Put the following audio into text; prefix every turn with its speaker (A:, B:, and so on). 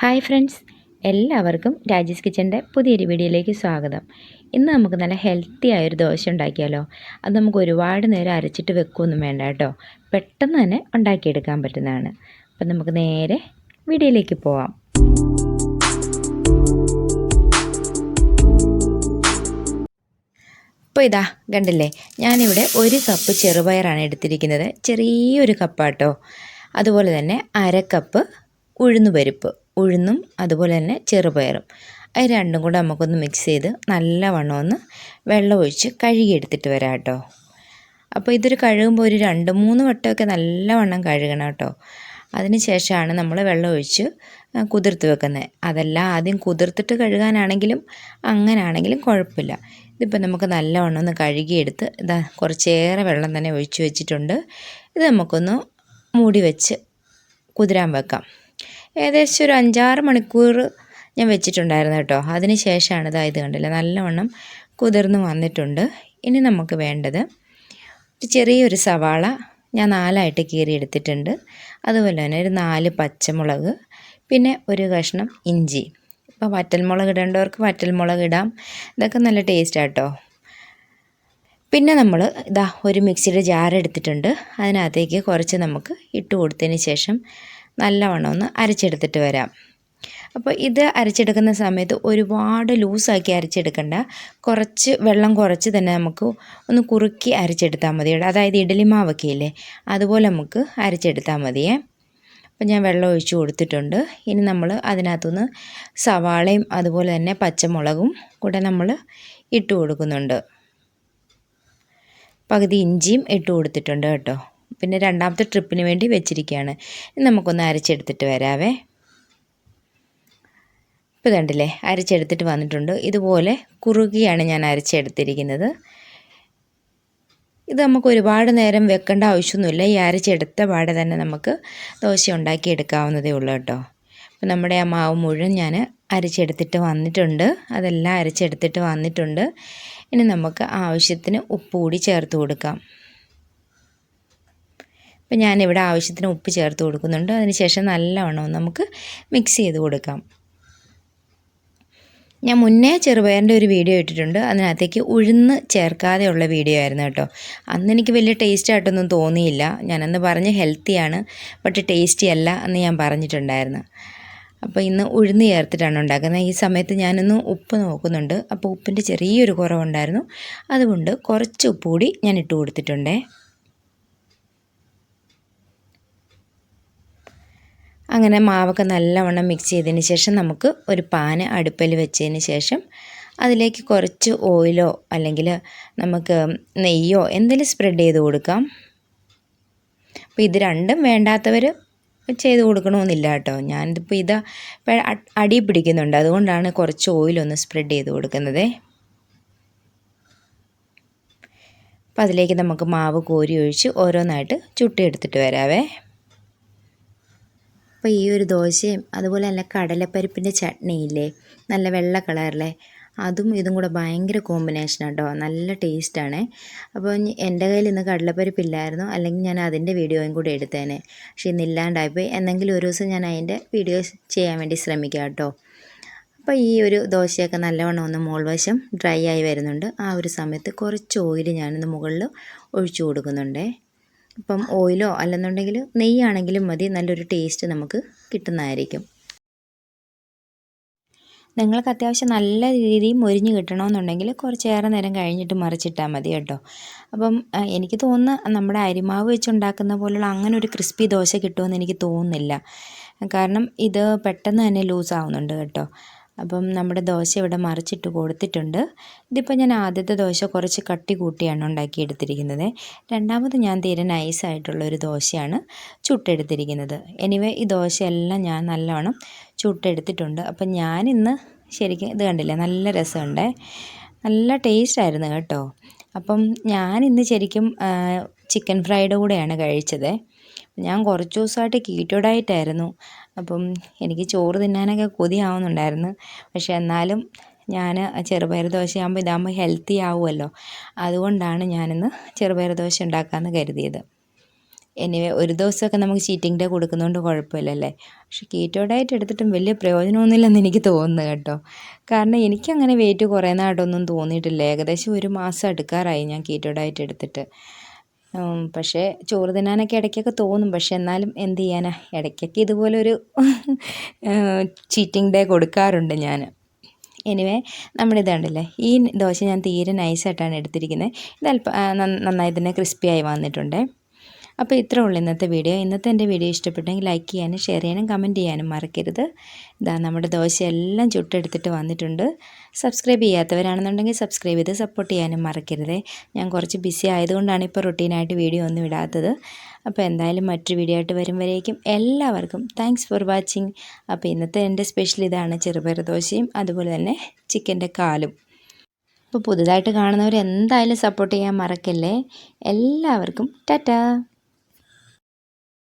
A: Hi friends എല്ലാവർക്കും രാജേഷ് കിച്ചന്റെ പുതിയൊരു വീഡിയോയിലേക്ക് സ്വാഗതം. ഇന്ന് നമുക്ക് നല്ല ഹെൽത്തി ആയൊരു ദോശ ഉണ്ടാക്കിയാലോ? അത് നമുക്ക് ഒരുപാട് നേരം അരച്ചിട്ട് വെക്കുകയൊന്നും വേണ്ട കേട്ടോ. പെട്ടെന്ന് തന്നെ ഉണ്ടാക്കിയെടുക്കാൻ പറ്റുന്നതാണ്. അപ്പം നമുക്ക് നേരെ വീഡിയോയിലേക്ക് പോവാം. അപ്പോൾ ഇതാ കണ്ടില്ലേ? ഞാനിവിടെ ഒരു കപ്പ് ചെറുപയറാണ് എടുത്തിരിക്കുന്നത്. ചെറിയൊരു കപ്പാട്ടോ. അതുപോലെ തന്നെ അര കപ്പ് ഉഴുന്നുപരിപ്പ്. ഉഴുന്നും അതുപോലെ തന്നെ ചെറുപയറും. അത് രണ്ടും കൂടെ നമുക്കൊന്ന് മിക്സ് ചെയ്ത് നല്ലവണ്ണം ഒന്ന് വെള്ളമൊഴിച്ച് കഴുകിയെടുത്തിട്ട് വരാം കേട്ടോ. അപ്പോൾ ഇതൊരു കഴുകുമ്പോൾ ഒരു രണ്ട് മൂന്ന് വട്ടമൊക്കെ നല്ലവണ്ണം കഴുകണം കേട്ടോ. അതിന് ശേഷമാണ് നമ്മൾ വെള്ളം ഒഴിച്ച് കുതിർത്ത് വെക്കുന്നത്. അതല്ല ആദ്യം കുതിർത്തിട്ട് കഴുകാനാണെങ്കിലും അങ്ങനാണെങ്കിലും കുഴപ്പമില്ല. ഇതിപ്പോൾ നമുക്ക് നല്ല നല്ലവണ്ണം ഒന്ന് കഴുകിയെടുത്ത് ഇതാ കുറച്ചേറെ വെള്ളം തന്നെ ഒഴിച്ച് വെച്ചിട്ടുണ്ട്. ഇത് നമുക്കൊന്ന് മൂടി വെച്ച് കുതിരാൻ വെക്കാം. ഏകദേശം ഒരു അഞ്ചാറ് മണിക്കൂർ ഞാൻ വെച്ചിട്ടുണ്ടായിരുന്നു കേട്ടോ. അതിന് ശേഷമാണ് ഇതാ ഇത് കണ്ടില്ല? നല്ലവണ്ണം കുതിർന്ന് വന്നിട്ടുണ്ട്. ഇനി നമുക്ക് വേണ്ടത് ഒരു ചെറിയൊരു സവാള ഞാൻ നാലായിട്ട് കീറി എടുത്തിട്ടുണ്ട് അതുപോലെ തന്നെ ഒരു നാല് പച്ചമുളക് പിന്നെ ഒരു കഷ്ണം ഇഞ്ചി. ഇപ്പോൾ വറ്റൽമുളക് ഇടേണ്ടവർക്ക് വറ്റൽമുളക് ഇടാം. ഇതൊക്കെ നല്ല ടേസ്റ്റ് ആട്ടോ പിന്നെ നമ്മൾ ഇതാ ഒരു മിക്സിയുടെ ജാർ എടുത്തിട്ടുണ്ട്. അതിനകത്തേക്ക് കുറച്ച് നമുക്ക് ഇട്ട് കൊടുത്തതിന് ശേഷം നല്ലവണ്ണം ഒന്ന് അരച്ചെടുത്തിട്ട് വരാം. അപ്പോൾ ഇത് അരച്ചെടുക്കുന്ന സമയത്ത് ഒരുപാട് ലൂസാക്കി അരച്ചെടുക്കണ്ട. കുറച്ച് വെള്ളം കുറച്ച് തന്നെ നമുക്ക് ഒന്ന് കുറുക്കി അരച്ചെടുത്താൽ മതി അതായത് ഇഡലി മാവൊക്കെ ഇല്ലേ? അതുപോലെ നമുക്ക് അരച്ചെടുത്താൽ മതിയേ. അപ്പം ഞാൻ വെള്ളം ഒഴിച്ചു കൊടുത്തിട്ടുണ്ട്. ഇനി നമ്മൾ അതിനകത്തുനിന്ന് സവാളയും അതുപോലെ തന്നെ പച്ചമുളകും കൂടെ നമ്മൾ ഇട്ട് കൊടുക്കുന്നുണ്ട്. പകുതി ഇഞ്ചിയും ഇട്ട് കൊടുത്തിട്ടുണ്ട് കേട്ടോ. പിന്നെ രണ്ടാമത്തെ ട്രിപ്പിന് വേണ്ടി വെച്ചിരിക്കുകയാണ്. നമുക്കൊന്ന് അരച്ചെടുത്തിട്ട് വരാവേ. ഇപ്പോൾ കണ്ടില്ലേ അരച്ചെടുത്തിട്ട് വന്നിട്ടുണ്ട്. ഇതുപോലെ കുറുകിയാണ് ഞാൻ അരച്ചെടുത്തിരിക്കുന്നത്. ഇത് നമുക്ക് ഒരുപാട് നേരം വെക്കേണ്ട ആവശ്യമൊന്നുമില്ല. ഈ അരച്ചെടുത്ത പാടെ തന്നെ നമുക്ക് ദോശ ഉണ്ടാക്കി എടുക്കാവുന്നതേ ഉള്ളൂ കേട്ടോ. അപ്പോൾ നമ്മുടെ ആ മാവ് മുഴുവൻ ഞാൻ അരച്ചെടുത്തിട്ട് വന്നിട്ടുണ്ട്. അതെല്ലാം അരച്ചെടുത്തിട്ട് വന്നിട്ടുണ്ട്. ഇനി നമുക്ക് ആവശ്യത്തിന് ഉപ്പ് കൂടി ചേർത്ത് കൊടുക്കാം. അപ്പോൾ ഞാനിവിടെ ആവശ്യത്തിന് ഉപ്പ് ചേർത്ത് കൊടുക്കുന്നുണ്ട്. അതിനുശേഷം നല്ലവണ്ണം നമുക്ക് മിക്സ് ചെയ്ത് കൊടുക്കാം. ഞാൻ മുന്നേ ചെറുപയറിന്റെ ഒരു വീഡിയോ ഇട്ടിട്ടുണ്ട്. അതിനകത്തേക്ക് ഉഴുന്ന് ചേർക്കാതെയുള്ള വീഡിയോ ആയിരുന്നു കേട്ടോ. അന്ന് എനിക്ക് വലിയ ടേസ്റ്റ് ആയിട്ടൊന്നും തോന്നിയില്ല. ഞാനന്ന് പറഞ്ഞ് ഹെൽത്തിയാണ് ബട്ട് ടേസ്റ്റി അല്ല എന്ന് ഞാൻ പറഞ്ഞിട്ടുണ്ടായിരുന്നു. അപ്പോൾ ഇന്ന് ഉഴുന്ന് ചേർത്തിട്ടാണ് ഉണ്ടാക്കുന്നത്. ഈ സമയത്ത് ഞാനൊന്ന് ഉപ്പ് നോക്കുന്നുണ്ട്. അപ്പോൾ ഉപ്പിന്റെ ചെറിയൊരു കുറവുണ്ടായിരുന്നു. അതുകൊണ്ട് കുറച്ച് ഉപ്പ് കൂടി ഞാൻ ഇട്ട് കൊടുത്തിട്ടുണ്ടേ. അങ്ങനെ മാവൊക്കെ നല്ലവണ്ണം മിക്സ് ചെയ്തതിന് ശേഷം നമുക്ക് ഒരു പാന് അടുപ്പിൽ വെച്ചതിന് ശേഷം അതിലേക്ക് കുറച്ച് ഓയിലോ അല്ലെങ്കിൽ നമുക്ക് നെയ്യോ എന്തെങ്കിലും സ്പ്രെഡ് ചെയ്ത് കൊടുക്കാം. അപ്പോൾ ഇത് രണ്ടും വേണ്ടാത്തവർ ചെയ്ത് കൊടുക്കണമെന്നില്ല കേട്ടോ. ഞാനിതിപ്പോൾ ഇത് അടി പിടിക്കുന്നുണ്ട്. അതുകൊണ്ടാണ് കുറച്ച് ഓയിലൊന്ന് സ്പ്രെഡ് ചെയ്ത് കൊടുക്കുന്നത്. അപ്പോൾ അതിലേക്ക് നമുക്ക് മാവ് കോരി ഒഴിച്ച് ഓരോന്നായിട്ട് ചുട്ടിയെടുത്തിട്ട് വരാവേ. അപ്പോൾ ഈ ഒരു ദോശയും അതുപോലെ നല്ല കടലപ്പരിപ്പിന്റെ ചട്നിയില്ലേ നല്ല വെള്ള കളറിലെ അതും ഇതും കൂടെ ഭയങ്കര കോമ്പിനേഷൻ കേട്ടോ നല്ല ടേസ്റ്റാണ് അപ്പോൾ എന്റെ കയ്യിൽ ഇന്ന് കടലപ്പരിപ്പില്ലായിരുന്നു അല്ലെങ്കിൽ ഞാൻ അതിന്റെ വീഡിയോയും കൂടെ എടുത്തേനെ. പക്ഷേ ഇന്നില്ലാണ്ടായിപ്പോൾ എന്തെങ്കിലും ഒരു ദിവസം ഞാൻ അതിന്റെ വീഡിയോ ചെയ്യാൻ വേണ്ടി ശ്രമിക്കാം കേട്ടോ. അപ്പോൾ ഈ ഒരു ദോശയൊക്കെ നല്ലവണ്ണം ഒന്ന് മുകൾവശം ഡ്രൈ ആയി വരുന്നുണ്ട്. ആ ഒരു സമയത്ത് കുറച്ച് ഓയിൽ ഞാനിന്ന് മുകളിൽ ഒഴിച്ചു കൊടുക്കുന്നുണ്ടേ. ഇപ്പം ഓയിലോ അല്ലെന്നുണ്ടെങ്കിൽ നെയ്യാണെങ്കിലും മതി. നല്ലൊരു ടേസ്റ്റ് നമുക്ക് കിട്ടുന്നതായിരിക്കും. നിങ്ങൾക്ക് അത്യാവശ്യം നല്ല രീതിയിൽ മൊരിഞ്ഞ് കിട്ടണമെന്നുണ്ടെങ്കിൽ കുറച്ചേറെ നേരം കഴിഞ്ഞിട്ട് മറിച്ചിട്ടാൽ മതി കേട്ടോ. അപ്പം എനിക്ക് തോന്നുന്നു നമ്മുടെ അരിമാവ് വെച്ചുണ്ടാക്കുന്ന പോലുള്ള അങ്ങനെ ഒരു ക്രിസ്പി ദോശ കിട്ടുമെന്ന് എനിക്ക് തോന്നുന്നില്ല. കാരണം ഇത് പെട്ടെന്ന് തന്നെ ലൂസ് ആവുന്നുണ്ട് കേട്ടോ. അപ്പം നമ്മുടെ ദോശ ഇവിടെ മറിച്ചിട്ട് കൊടുത്തിട്ടുണ്ട്. ഇതിപ്പോൾ ഞാൻ ആദ്യത്തെ ദോശ കുറച്ച് കട്ടി കൂട്ടിയാണ് ഉണ്ടാക്കിയെടുത്തിരിക്കുന്നത്. രണ്ടാമത് ഞാൻ തീരെ നൈസായിട്ടുള്ള ഒരു ദോശയാണ് ചുട്ടെടുത്തിരിക്കുന്നത്. എനിവേ ഈ ദോശയെല്ലാം ഞാൻ നല്ലവണ്ണം ചുട്ടെടുത്തിട്ടുണ്ട്. അപ്പം ഞാനിന്ന് ശരിക്കും ഇത് കണ്ടില്ലേ നല്ല രസമുണ്ടേ. നല്ല ടേസ്റ്റ് ആയിരുന്നു കേട്ടോ. അപ്പം ഞാനിന്ന് ശരിക്കും ചിക്കൻ ഫ്രൈഡ് കൂടെയാണ് കഴിച്ചത്. ഞാൻ കുറച്ച് ദിവസമായിട്ട് കീറ്റോ ഡയറ്റായിരുന്നു അപ്പം എനിക്ക് ചോറ് തിന്നാനൊക്കെ കൊതിയാവുന്നുണ്ടായിരുന്നു. പക്ഷെ എന്നാലും ഞാൻ ചെറുപയർ ദോശയാകുമ്പോൾ ഇതാകുമ്പോൾ ഹെൽത്തി ആവുമല്ലോ. അതുകൊണ്ടാണ് ഞാനിന്ന് ചെറുപയർ ദോശ ഉണ്ടാക്കാമെന്ന് കരുതിയത്. എനിവേ ഒരു ദിവസമൊക്കെ നമുക്ക് ചീറ്റിംഗ് ഡേ കൊടുക്കുന്നതുകൊണ്ട് കുഴപ്പമില്ലല്ലേ? പക്ഷെ കീറ്റോ ഡയറ്റ് എടുത്തിട്ടും വലിയ പ്രയോജനമൊന്നുമില്ലെന്ന് എനിക്ക് തോന്നുന്നു കേട്ടോ. കാരണം എനിക്കങ്ങനെ വെയിറ്റ് കുറേ നാട്ടൊന്നും തോന്നിയിട്ടില്ല. ഏകദേശം ഒരു മാസം എടുക്കാറായി ഞാൻ കീറ്റോ ഡയറ്റ് എടുത്തിട്ട്. പക്ഷേ ചോറ് തിന്നാനൊക്കെ ഇടയ്ക്കൊക്കെ തോന്നും. പക്ഷെ എന്നാലും എന്ത് ചെയ്യാനാ? ഇടയ്ക്കൊക്കെ ഇതുപോലൊരു ചീറ്റിംഗ് ഡേ കൊടുക്കാറുണ്ട് ഞാൻ എനിവേ നമ്മുടെ ഇതുണ്ടല്ലേ ഈ ദോശ ഞാൻ തീരെ നൈസായിട്ടാണ് എടുത്തിരിക്കുന്നത് ഇത് അല്പം ആ, നന്ന- നന്നായി തന്നെ ക്രിസ്പിയായി വന്നിട്ടുണ്ട്. അപ്പോൾ ഇത്രേ ഉള്ളൂ ഇന്നത്തെ വീഡിയോ. ഇന്നത്തെ എന്റെ വീഡിയോ ഇഷ്ടപ്പെട്ടെങ്കിൽ ലൈക്ക് ചെയ്യാനും ഷെയർ ചെയ്യാനും കമന്റ് ചെയ്യാനും മറക്കരുത്. ഇതാ നമ്മുടെ ദോശ എല്ലാം ചുട്ടെടുത്തിട്ട് വന്നിട്ടുണ്ട്. സബ്സ്ക്രൈബ് ചെയ്യാത്തവരാണെന്നുണ്ടെങ്കിൽ സബ്സ്ക്രൈബ് ചെയ്ത് സപ്പോർട്ട് ചെയ്യാനും മറക്കരുതേ. ഞാൻ കുറച്ച് ബിസി ആയതുകൊണ്ടാണ് ഇപ്പോൾ റൊട്ടീനായിട്ട് വീഡിയോ ഒന്നും ഇടാത്തത്. അപ്പോൾ എന്തായാലും മറ്റൊരു വീഡിയോ ആയിട്ട് വരും വരേക്കും എല്ലാവർക്കും താങ്ക്സ് ഫോർ വാച്ചിങ്. അപ്പോൾ ഇന്നത്തെ എന്റെ സ്പെഷ്യൽ ഇതാണ് ചെറുപയർ ദോശയും അതുപോലെ തന്നെ ചിക്കന്റെ കാലും. അപ്പോൾ പുതുതായിട്ട് കാണുന്നവർ എന്തായാലും സപ്പോർട്ട് ചെയ്യാൻ മറക്കല്ലേ. എല്ലാവർക്കും ടാറ്റാ.